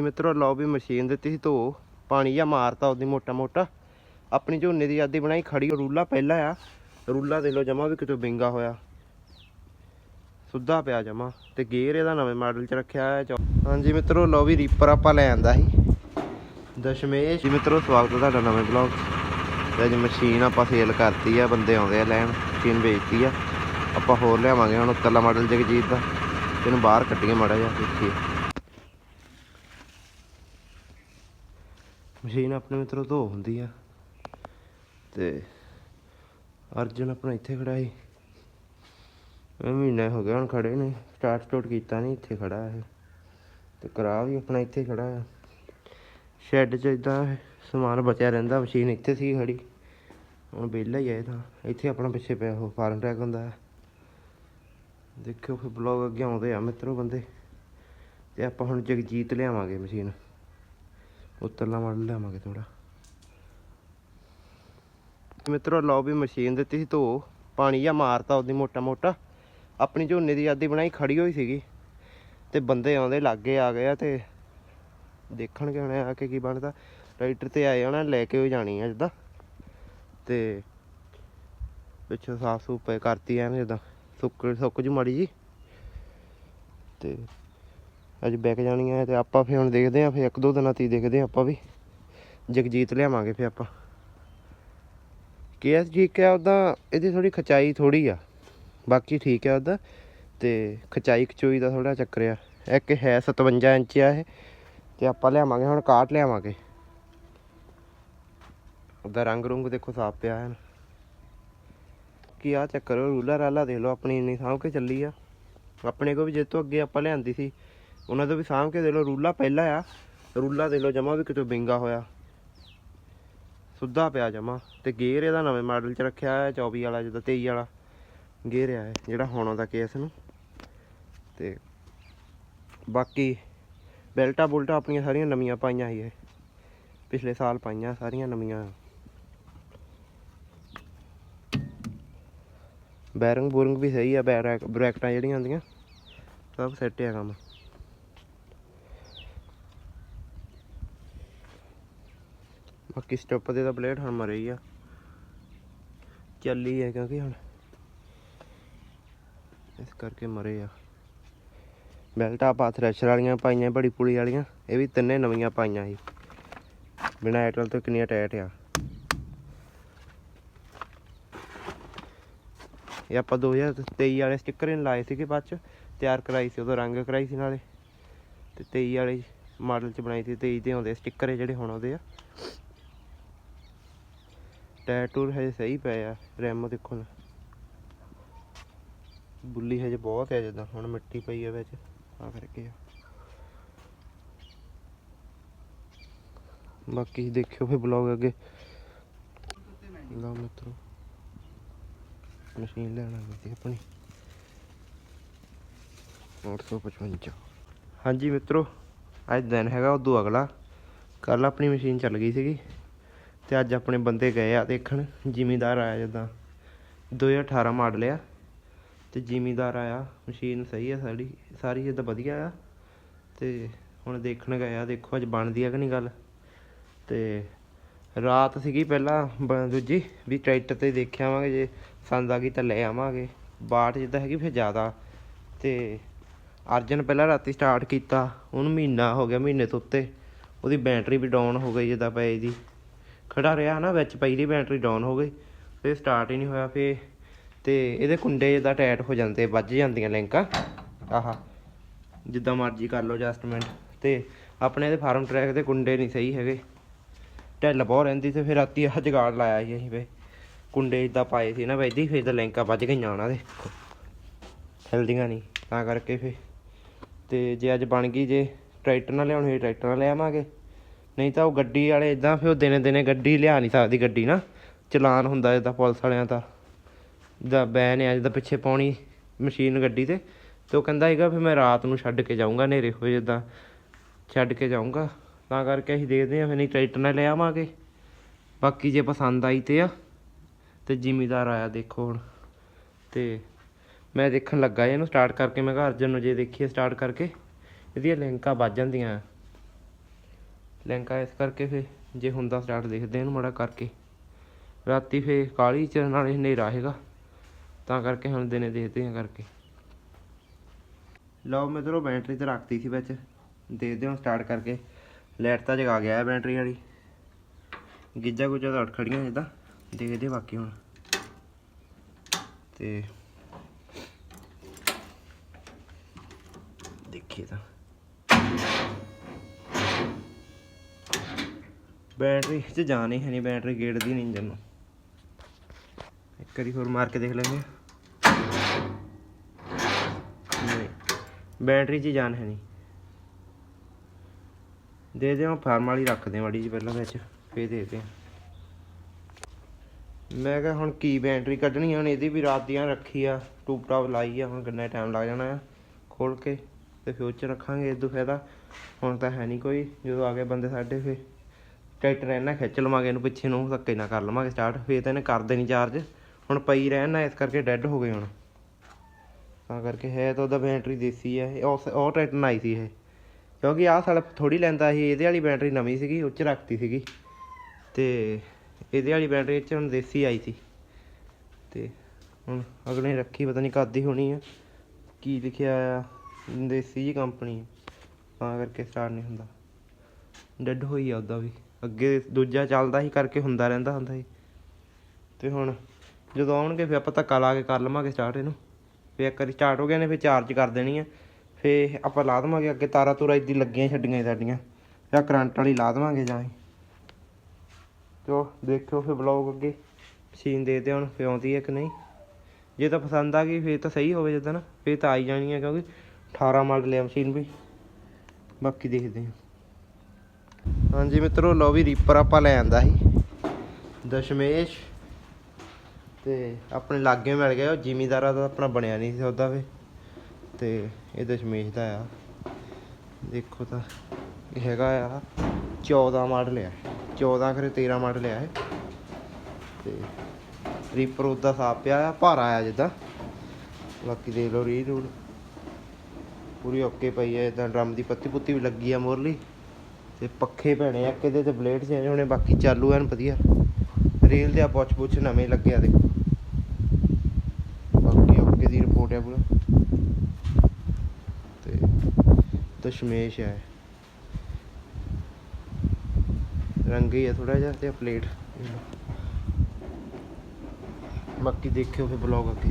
ਮਿੱਤਰੋ, ਲਓ ਵੀ ਮਸ਼ੀਨ ਦਿੱਤੀ ਸੀ ਧੋ, ਪਾਣੀ ਜਾਂ ਮਾਰਤਾ ਉਹਦੀ ਮੋਟਾ ਮੋਟਾ। ਆਪਣੀ ਝੋਨੇ ਦੀ ਆਦੀ ਬਣਾਈ ਖੜੀ ਰੂਲਾ ਪਹਿਲਾਂ ਆ। ਰੂਲਾ ਦੇ ਲੋ ਜਮਾ ਵੀ ਕਿਤੇ ਬਿੰਗਾ ਹੋਇਆ। ਸੁੱਧਾ ਪਿਆ ਜਮਾ, ਤੇ ਗੇਅਰ ਇਹਦਾ ਨਵੇਂ ਮਾਡਲ ਚ ਰੱਖਿਆ ਹੈ ਹਾਂਜੀ ਮਿੱਤਰੋ, ਲਓ ਵੀ ਰੀਪਰ ਆਪਾਂ ਲੈ ਆਂਦਾ ਸੀ। ਦਸ਼ਮੇਸ਼। ਜੀ ਮਿੱਤਰੋ, ਸਵਾਗਤ ਹੈ ਤੁਹਾਡਾ ਨਵੇਂ ਬਲੌਗ ਤੇ ਅੱਜ ਮਸ਼ੀਨ ਆਪਾਂ ਸੇਲ ਕਰਤੀ ਆ, ਬੰਦੇ ਆਉਂਦੇ ਆ ਲੈਣ, ਮਸ਼ੀਨ ਵੇਚਤੀ ਆ। ਆਪਾਂ ਹੋਰ ਲਿਆਵਾਂਗੇ, ਹੁਣ ਉੱਤਰਲਾ ਮਾਡਲ ਜਗਜੀਤ ਦਾ। ਇਹਨੂੰ ਬਾਹਰ ਕੱਢੀਏ ਮਾੜਾ ਜਿਹਾ, ਦੇਖੀਏ। ਮਸ਼ੀਨ ਆਪਣੇ ਮਿੱਤਰੋ ਧੋ ਹੁੰਦੀ ਆ। ਤੇ ਅਰਜਨ ਆਪਣਾ ਇੱਥੇ ਖੜਾ ਸੀ। ਮਹੀਨਾ ਹੋ ਗਿਆ ਹੁਣ ਖੜੇ ਨੇ। ਸਟਾਰਟ ਸਟੋਟ ਕੀਤਾ ਨਹੀਂ ਇੱਥੇ ਖੜਾ ਇਹ। ਤੇ ਕਰਾ ਵੀ ਆਪਣਾ ਇੱਥੇ ਖੜਾ ਆ। ਸ਼ੈੱਡ 'ਚ ਇਦਾਂ ਸਮਾਨ ਬਚਿਆ ਰਹਿੰਦਾ, ਮਸ਼ੀਨ ਇੱਥੇ ਸੀ ਖੜੀ ਹੁਣ ਵਿਹਲਾ ਹੀ ਆਏ ਤਾਂ। ਇੱਥੇ ਆਪਣਾ ਪਿੱਛੇ ਪਿਆ ਉਹ ਫਾਰਮ ਟਰੈਕ ਹੁੰਦਾ ਹੈ ਦੇਖਿਓ ਫਿਰ ਬਲੌਗ ਅੱਗੇ ਆਉਂਦੇ ਆ ਮਿੱਤਰੋ ਬੰਦੇ। ਤੇ ਆਪਾਂ ਹੁਣ ਜਗਜੀਤ ਲਿਆਵਾਂਗੇ ਮਸ਼ੀਨ। ਉੱਤਰਲਾ ਮਾਡਲ ਲਿਆਵਾਂਗੇ ਥੋੜਾ ਮਿੱਤਰੋ ਲਓ ਵੀ ਮਸ਼ੀਨ ਦਿੱਤੀ ਸੀ ਧੋ, ਪਾਣੀ ਜਾਂ ਮਾਰਤਾ ਉਹਦੀ ਮੋਟਾ ਮੋਟਾ। ਆਪਣੀ ਝੋਨੇ ਦੀ ਆਦੀ ਬਣਾਈ, ਖੜੀ ਹੋਈ ਸੀਗੀ। ਤੇ ਬੰਦੇ ਆਉਂਦੇ, ਲਾਗੇ ਆ ਗਏ ਆ ਤੇ ਦੇਖਣਗੇ ਹੁਣ ਆ ਕੇ ਕੀ ਬਣਦਾ। ਰਾਈਟਰ ਤੇ ਆਏ ਹੋਣਾ, ਲੈ ਕੇ ਹੋ ਜਾਣੀ ਆ ਜਿੱਦਾਂ। ਤੇ ਪਿੱਛੋਂ ਸਾਫ਼ ਸੂਫ ਕਰਤੀ ਐਨ ਜਿੱਦਾਂ। ਸੁੱਕ ਸੁੱਕ ਜੂ ਮਾੜੀ ਜੀ। ਤੇ ਅੱਜ ਬੈਕ ਜਾਣੀ ਹੈ ਤੇ ਆਪਾਂ ਫੇ ਹੁਣ ਦੇਖਦੇ ਆਂ ਫੇ ਇੱਕ ਦੋ ਦਿਨਾਂ ਤੀ ਦੇਖਦੇ ਆਂ ਆਪਾਂ ਵੀ। ਜਗਜੀਤ ਲਿਆਵਾਂਗੇ ਫੇ ਆਪਾਂ। ਕੇਐਸ ਠੀਕ ਹੈ ਉਹਦਾ ਇਹਦੀ ਥੋੜੀ ਖਚਾਈ ਥੋੜੀ ਆ। ਬਾਕੀ ਠੀਕ ਆ ਉਹਦਾ ਤੇ ਖਚਾਈ ਖਚੋਈ ਦਾ ਥੋੜਾ ਚੱਕਰ ਆ। ਇੱਕ ਹੈ 57 ਇੰਚ ਆ ਇਹ, ਤੇ ਆਪਾਂ ਲਿਆਵਾਂਗੇ, ਹੁਣ ਕਾਟ ਲਿਆਵਾਂਗੇ। ਉਹਦਾ ਰੰਗ ਰੁੰਗ ਦੇਖੋ ਸਾਫ਼ ਪਿਆ ਹੈ ਕੀ ਆ ਚੱਕਰ ਰੂਲਰ ਵਾਲਾ ਦੇਖ ਲਓ, ਆਪਣੀ ਇੰਨੀ ਸਾਂਭ ਕੇ ਚੱਲੀ ਆ। ਆਪਣੇ ਕੋ ਵੀ ਜੇ ਤੋਂ ਅੱਗੇ ਆਪਾਂ ਲਿਆਂਦੀ ਸੀ। ਉਹਨਾਂ ਤੋਂ ਵੀ ਸਾਂਭ ਕੇ ਦੇ ਲਓ। ਰੂਲਾ ਪਹਿਲਾ ਆ। ਰੂਲਾ ਦੇ ਲਓ ਜਮਾ ਵੀ ਕਿਤੇ ਬਿੰਗਾ ਹੋਇਆ। ਸੁੱਧਾ ਪਿਆ ਜਮਾ। ਤੇ ਗੇਅਰ ਇਹਦਾ ਨਵੇਂ ਮਾਡਲ ਚ ਰੱਖਿਆ ਹੈ 24 ਵਾਲਾ ਜਿੱਦਾਂ 23 ਵਾਲਾ। ਗੇਅਰ ਆ ਜਿਹੜਾ ਹੁਣ ਆਉਂਦਾ ਕੇਸ ਨੂੰ। ਤੇ ਬਾਕੀ ਬੈਲਟਾਂ ਬੁਲਟਾਂ ਆਪਣੀਆਂ ਸਾਰੀਆਂ ਨਵੀਆਂ ਪਾਈਆਂ ਸੀ ਇਹ। ਪਿਛਲੇ ਸਾਲ ਪਾਈਆਂ ਸਾਰੀਆਂ ਨਵੀਆਂ। ਬੈਰਿੰਗ ਬੋਰਿੰਗ ਵੀ ਸਹੀ ਆ ਬੈਰਕ ਬ੍ਰੈਕਟਾਂ ਜਿਹੜੀਆਂ ਹੁੰਦੀਆਂ, ਸਭ ਸੈੱਟ ਆ ਕੰਮ। ਬਾਕੀ ਸਟੱਪ ਦੇ ਤਾਂ ਬਲੇਡ ਹੁਣ ਮਰੇ ਆ। ਚੱਲੀ ਹੈ ਕਿਉਂਕਿ ਹੁਣ ਇਸ ਕਰਕੇ ਮਰੇ ਆ। ਬੈਲਟ ਆਪਾਂ ਥ੍ਰੈਸ਼ਰ ਵਾਲੀਆਂ ਪਾਈਆਂ ਬੜੀ ਪੁਲੀ ਵਾਲੀਆਂ, ਇਹ ਵੀ ਤਿੰਨੇ ਨਵੀਆਂ ਪਾਈਆਂ ਸੀ। ਬਿਨਾਂ ਐਟਲ ਤੋਂ ਕਿੰਨੀਆਂ ਟਾਈਟ ਆ। ਇਹ ਆਪਾਂ 2023 ਵਾਲੇ ਸਟicker ਹੀ ਲਾਏ ਸੀਗੇ ਬਾਅਦ ਚ, ਤਿਆਰ ਕਰਾਈ ਸੀ, ਉਦੋਂ ਰੰਗ ਕਰਾਈ ਸੀ ਨਾਲੇ। ਤੇ 23 ਵਾਲੇ ਮਾਡਲ ਚ ਬਣਾਈ ਸੀ 23 ਦੇ ਆਉਂਦੇ ਸਟicker ਜਿਹੜੇ ਹੁਣ ਆਉਂਦੇ ਆ। ਟਾਇਰ ਟੂਰ ਹਜੇ ਸਹੀ ਪਏ ਆ ਰੈਮ ਦੇਖੋ ਨਾ। ਬੁੱਲੀ ਹਜੇ ਬਹੁਤ ਹੈ ਜਿੱਦਾਂ, ਹੁਣ ਮਿੱਟੀ ਪਈ ਆ ਵਿੱਚ ਆ ਕਰਕੇ ਆ। ਬਾਕੀ ਦੇਖਿਓ ਫਿਰ ਬਲੌਗ ਅੱਗੇ। ਲਓ ਮਿੱਤਰੋ ਮਸ਼ੀਨ ਲੈਣ ਆ ਗਈ ਸੀ ਆਪਣੀ। 855 ਹਾਂਜੀ ਮਿੱਤਰੋ, ਅੱਜ ਦਿਨ ਹੈਗਾ ਉਦੋਂ ਅਗਲਾ। ਕੱਲ ਆਪਣੀ ਮਸ਼ੀਨ ਚੱਲ ਗਈ ਸੀਗੀ। ਤੇ ਅੱਜ ਆਪਣੇ ਬੰਦੇ ਗਏ ਆ ਦੇਖਣ, ਜ਼ਿਮੀਦਾਰ ਆਇਆ ਜਿੱਦਾਂ। 2018 ਮਾਡਲ ਆ ਤੇ ਜ਼ਿਮੀਦਾਰ ਆਇਆ, ਮਸ਼ੀਨ ਸਹੀ ਆ ਸਾਰੀ ਸਾਰੀ ਜਿੱਦਾਂ ਵਧੀਆ ਆ। ਤੇ ਹੁਣ ਦੇਖਣ ਗਏ ਆ, ਦੇਖੋ ਅੱਜ ਬਣਦੀ ਆ ਕਿ ਨਹੀਂ ਗੱਲ। ਤੇ ਰਾਤ ਸੀਗੀ ਪਹਿਲਾਂ ਬ- ਦੂਜੀ, ਵੀ ਟਰੈਕਟਰ ਤੇ ਦੇਖਿਆ ਆਵਾਂਗੇ ਜੇ ਸੰਦ ਆ ਗਈ ਤਾਂ ਲੈ ਆਵਾਂਗੇ। ਬਾਟ ਜਿੱਦਾਂ ਹੈਗੀ ਫਿਰ ਜ਼ਿਆਦਾ। ਤੇ ਅਰਜਨ ਪਹਿਲਾਂ ਰਾਤੀ ਸਟਾਰਟ ਕੀਤਾ ਉਹਨੂੰ ਮਹੀਨਾ ਹੋ ਗਿਆ ਮਹੀਨੇ ਤੋਂ ਉੱਤੇ। ਉਹਦੀ ਬੈਟਰੀ ਵੀ ਡਾਊਨ ਹੋ ਗਈ ਜਿੱਦਾਂ ਪਏ ਦੀ। ਖੜਾ ਰਿਹਾ ਨਾ, ਵਿੱਚ ਪਈ ਦੀ ਬੈਟਰੀ ਡਾਊਨ ਹੋ ਗਈ ਫਿਰ ਸਟਾਰਟ ਹੀ ਨਹੀਂ ਹੋਇਆ ਫੇ ਤੇ ਇਹਦੇ ਕੁੰਡੇ ਜਿੱਦਾਂ ਟਾਈਟ ਹੋ ਜਾਂਦੇ, ਵੱਜ ਜਾਂਦੀਆਂ ਲਿੰਕਾਂ। ਆਹਾ, ਜਿੱਦਾਂ ਮਰਜ਼ੀ ਕਰ ਲਓ ਐਡਜਸਟਮੈਂਟ ਤੇ ਆਪਣੇ ਇਹਦੇ ਫਾਰਮ ਟਰੈਕ ਦੇ ਕੁੰਡੇ ਨਹੀਂ ਸਹੀ ਹੈਗੇ। ਢਿੱਲ ਬਹੁਤ ਰਹਿੰਦੀ ਤੇ ਫਿਰ ਰਾਤੀ ਆਹ ਜਗਾੜ ਲਾਇਆ ਸੀ ਅਸੀਂ ਵੇ ਕੁੰਡੇ ਇਦਾਂ ਪਾਏ ਸੀ ਨਾ ਵੈਦੀ ਫਿਰ ਤਾਂ ਲਿੰਕਾਂ ਵੱਜ ਗਈਆਂ ਉਹਨਾਂ ਦੇ। ਹਿਲਦੀਆਂ ਨਹੀਂ, ਤਾਂ ਕਰਕੇ ਫਿਰ। ਤੇ ਜੇ ਅੱਜ ਬਣ ਗਈ ਜੇ, ਟਰੈਕਟਰ ਨਾਲ ਲਿਆਉਣੀ ਹੋਈ, ਟਰੈਕਟਰ ਨਾਲ ਲਿਆਵਾਂਗੇ। ਨਹੀਂ ਤਾਂ ਉਹ ਗੱਡੀ ਵਾਲੇ ਇਦਾਂ ਫਿਰ ਉਹ ਦਿਨੇ ਦਿਨੇ ਗੱਡੀ ਲਿਆ ਨਹੀਂ ਸਕਦੀ ਗੱਡੀ ਨਾ। ਚਲਾਨ ਹੁੰਦਾ ਜਿੱਦਾਂ ਪੁਲਿਸ ਵਾਲਿਆਂ ਦਾ। ਦਾ ਬੈਨ ਆ ਜਿੱਦਾਂ ਪਿੱਛੇ ਪਾਉਣੀ ਮਸ਼ੀਨ ਗੱਡੀ ਤੇ। ਤੇ ਉਹ ਕਹਿੰਦਾ ਹੈਗਾ ਫਿਰ ਮੈਂ ਰਾਤ ਨੂੰ ਛੱਡ ਕੇ ਜਾਊਂਗਾ, ਹਨੇਰੇ ਹੋਏ ਜਿੱਦਾਂ ਛੱਡ ਕੇ ਜਾਊਂਗਾ। ਤਾਂ ਕਰਕੇ ਅਸੀਂ ਦੇਖਦੇ ਹਾਂ ਫਿਰ ਨਹੀਂ ਟਰੈਕਟਰ ਨਾਲ ਲੈ ਆਵਾਂਗੇ। ਬਾਕੀ ਜੇ ਪਸੰਦ ਆਈ ਤੇ ਆ। ਤੇ ਜ਼ਿਮੀਦਾਰ ਆਇਆ ਦੇਖੋ ਹੁਣ। ਤੇ ਮੈਂ ਦੇਖਣ ਲੱਗਾ ਇਹਨੂੰ ਸਟਾਰਟ ਕਰਕੇ। ਮੈਂ ਘਰ ਅਰਜਨ ਨੂੰ ਜੇ ਦੇਖੀਏ ਸਟਾਰਟ ਕਰਕੇ। ਇਹਦੀਆਂ ਲਿੰਕਾਂ ਵੱਜ ਜਾਂਦੀਆਂ। ਲਿੰਕ ਆ ਇਸ ਕਰਕੇ ਫੇ ਜੇ ਹੁੰਦਾ ਸਟਾਰਟ ਦੇਖਦੇ ਹਾਂ ਇਹਨੂੰ ਮਾੜਾ ਕਰਕੇ। ਰਾਤੀ ਫੇ ਕਾਲੀ ਚ ਨਾਲੇ ਹਨੇਰਾ ਹੈਗਾ, ਤਾਂ ਕਰਕੇ ਹੁਣ ਦਿਨੇ ਦੇਖਦੇ ਹਾਂ ਕਰਕੇ। ਲਓ ਮਿੱਤਰੋ, ਬੈਟਰੀ ਤੇ ਰੱਖਤੀ ਸੀ ਵਿੱਚ। ਦੇਖਦੇ ਹਾਂ ਸਟਾਰਟ ਕਰਕੇ। ਲਾਈਟ ਤਾਂ ਜਗਾ ਗਿਆ ਹੈ ਬੈਟਰੀ ਵਾਲੀ। ਗਿੱਜਾ ਗੁੱਜਾ ਤਾਂ ਉੱਠ ਖੜੀਆਂ ਜਿੱਦਾਂ ਦੇਖਦੇ ਬਾਕੀ ਹੁਣ। ਤੇ ਦੇਖੀਏ ਤਾਂ। ਬੈਟਰੀ 'ਚ ਜਾਣ ਹੀ ਹੈ ਨਹੀਂ, ਬੈਟਰੀ ਗੇੜਦੀ ਨਹੀਂ ਇੰਜਨ ਇੱਕ ਵਾਰੀ ਹੋਰ ਮਾਰ ਕੇ ਦੇਖ ਲੈਂਦੇ ਹਾਂ। ਨਹੀਂ, ਬੈਟਰੀ 'ਚ ਜਾਨ ਹੈ ਨਹੀਂ। ਦੇ ਦੇ ਫਾਰਮ ਵਾਲੀ ਰੱਖਦੇ ਹਾਂ ਮਾੜੀ ਜੀ ਪਹਿਲਾਂ ਵਿੱਚ, ਫੇਰ ਦੇਖਦੇ ਹਾਂ। ਮੈਂ ਕਿਹਾ ਹੁਣ ਕੀ ਬੈਟਰੀ ਕੱਢਣੀ ਹੁਣ ਇਹਦੀ ਵੀ ਰਾਤ ਦੀਆਂ ਰੱਖੀ ਆ, ਟੂਬ ਟਾਪ ਲਾਈ ਆ, ਹੁਣ ਕਿੰਨਾ ਟਾਈਮ ਲੱਗ ਜਾਣਾ ਆ ਖੋਲ ਕੇ ਤੇ ਫਿਊਚਰ ਰੱਖਾਂਗੇ ਇਹ ਇਦੋਂ ਫਾਇਦਾ। ਹੁਣ ਤਾਂ ਹੈ ਨਹੀਂ ਕੋਈ, ਜਦੋਂ ਆ ਗਏ ਬੰਦੇ ਸਾਡੇ ਫੇ ਟਰੈਕਟਰ ਇਹਨਾਂ ਖਿੱਚ ਲਵਾਂਗੇ, ਇਹਨੂੰ ਪਿੱਛੇ ਨੂੰ ਧੱਕੇ ਨਾ ਕਰ ਲਵਾਂਗੇ ਸਟਾਰਟ ਫੇਰ ਤਾਂ ਇਹਨੇ ਕਰਦੇ ਨਹੀਂ ਚਾਰਜ ਹੁਣ ਪਈ ਰਹਿਣ ਨਾ ਇਸ ਕਰਕੇ ਡੈੱਡ ਹੋ ਗਏ ਹੁਣ। ਤਾਂ ਕਰਕੇ ਹੈ ਤਾਂ ਉਹਦਾ ਬੈਟਰੀ ਦੇਸੀ ਹੈ, ਇਹ ਉਸ, ਉਹ ਟਰੈਕਟਰ ਨਾਲ ਆਈ ਸੀ ਇਹ। ਕਿਉਂਕਿ ਆਹ ਸਾਲ ਥੋੜੀ ਲੈਂਦਾ ਸੀ, ਇਹਦੇ ਵਾਲੀ ਬੈਟਰੀ ਨਵੀਂ ਸੀਗੀ, ਉਹ ਚ ਰੱਖਤੀ ਸੀਗੀ। ਤੇ ਇਹਦੇ ਵਾਲੀ ਬੈਟਰੀ ਇਹ ਚ ਹੁਣ ਦੇਸੀ ਆਈ ਸੀ। ਤੇ ਹੁਣ ਅਗਲੇ ਰੱਖੀ, ਪਤਾ ਨਹੀਂ ਕਦ ਦੀ ਹੋਣੀ ਆ। ਕੀ ਲਿਖਿਆ ਆ, ਦੇਸੀ ਜੀ ਕੰਪਨੀ ਤਾਂ ਕਰਕੇ ਸਟਾਰਟ ਨਹੀਂ ਹੁੰਦਾ। ਡੈੱਡ ਹੋਈ ਆ ਉਹਦਾ ਵੀ। ਅੱਗੇ ਦੂਜਾ ਚੱਲਦਾ ਸੀ ਕਰਕੇ ਹੁੰਦਾ ਰਹਿੰਦਾ ਹੁੰਦਾ ਸੀ। ਤੇ ਹੁਣ ਜਦੋਂ ਆਉਣਗੇ ਫਿਰ ਆਪਾਂ ਧੱਕਾ ਲਾ ਕੇ ਕਰ ਲਵਾਂਗੇ ਸਟਾਰਟ ਇਹਨੂੰ। ਫਿਰ ਇੱਕ ਵਾਰੀ ਸਟਾਰਟ ਹੋ ਗਿਆ ਨੇ, ਫਿਰ ਚਾਰਜ ਕਰ ਦੇਣੀ ਆ। ਫਿਰ ਆਪਾਂ ਲਾ ਦੇਵਾਂਗੇ, ਅੱਗੇ ਤਾਰਾਂ ਤੂਰਾ ਇੱਦੀ ਲੱਗੀਆਂ ਛੱਡੀਆਂ ਸਾਡੀਆਂ। ਜਾਂ ਕਰੰਟ ਵਾਲੀ ਲਾ ਦੇਵਾਂਗੇ ਜਾਂ ਅਸੀਂ। ਤੇ ਦੇਖਿਓ ਫਿਰ ਬਲੌਗ ਅੱਗੇ। ਮਸ਼ੀਨ ਦੇ ਦੇ ਹੁਣ ਫਿਰ ਆਉਂਦੀ ਹੈ ਕਿ ਨਹੀਂ। ਜੇ ਤਾਂ ਪਸੰਦ ਆ ਗਈ, ਫਿਰ ਤਾਂ ਸਹੀ ਹੋਵੇ ਜਦੋਂ ਨਾ। ਫਿਰ ਤਾਂ ਆਈ ਜਾਣੀ ਹੈ ਕਿਉਂਕਿ 18 ਮਾਡਲ ਹੈ ਮਸ਼ੀਨ ਵੀ। ਬਾਕੀ ਦੇਖਦੇ ਹਾਂ ਹਾਂਜੀ ਮਿੱਤਰੋ, ਲਓ ਵੀ ਰੀਪਰ ਆਪਾਂ ਲੈ ਆਂਦਾ ਸੀ। ਦਸ਼ਮੇਸ਼ ਤੇ ਆਪਣੇ ਲਾਗੇ ਮਿਲ ਗਿਆ, ਉਹ ਜ਼ਿਮੀਦਾਰਾਂ ਦਾ ਆਪਣਾ ਬਣਿਆ ਨਹੀਂ ਸੀ ਉਹਦਾ ਵੀ। ਤੇ ਇਹ ਦਸ਼ਮੇਸ਼ ਦਾ ਆ। ਦੇਖੋ ਤਾਂ, ਇਹ ਹੈਗਾ ਆ 14 ਮਾਡਲ ਆ। 14 ਖਰੇ 13 ਮਾਡਲ ਆ ਇਹ। ਤੇ ਰੀਪਰ ਉਹਦਾ ਸਾਫ਼ ਪਿਆ ਆ, ਭਾਰਾ ਆ ਜਿੱਦਾਂ। ਬਾਕੀ ਦੇਖ ਲਓ ਰੀ ਰੂਲ ਪੂਰੀ ਓਕੇ ਪਈ ਹੈ ਇਦਾਂ ਡਰਮ ਦੀ ਪੱਤੀ ਪੁੱਤੀ ਵੀ ਲੱਗੀ ਆ ਮੋਰਲੀ। ਤੇ ਪੱਖੇ ਭੈਣੇ ਆ ਕਿਤੇ ਤੇ ਬਲੇਡ ਚੇਂਜ ਹੋਣੇ ਬਾਕੀ ਚਾਲੂ ਐਨ ਵਧੀਆ। ਰੇਲ ਦੇ ਆ ਪੁੱਛ ਪੁੱਛ ਨਵੇਂ ਲੱਗੇ ਆ ਦੇਖੋ ਬਾਕੀ ਓਕੇ ਦੀ ਰਿਪੋਰਟ ਆ ਪੂਰਾ। ਤੇ ਦਸ਼ਮੇਸ਼ ਹੈ ਰੰਗ ਹੀ ਆ ਥੋੜਾ ਜਿਹਾ ਤੇ ਪਲੇਟ ਬਾਕੀ ਦੇਖਿਓ ਫਿਰ ਬਲੌਗ ਅੱਗੇ।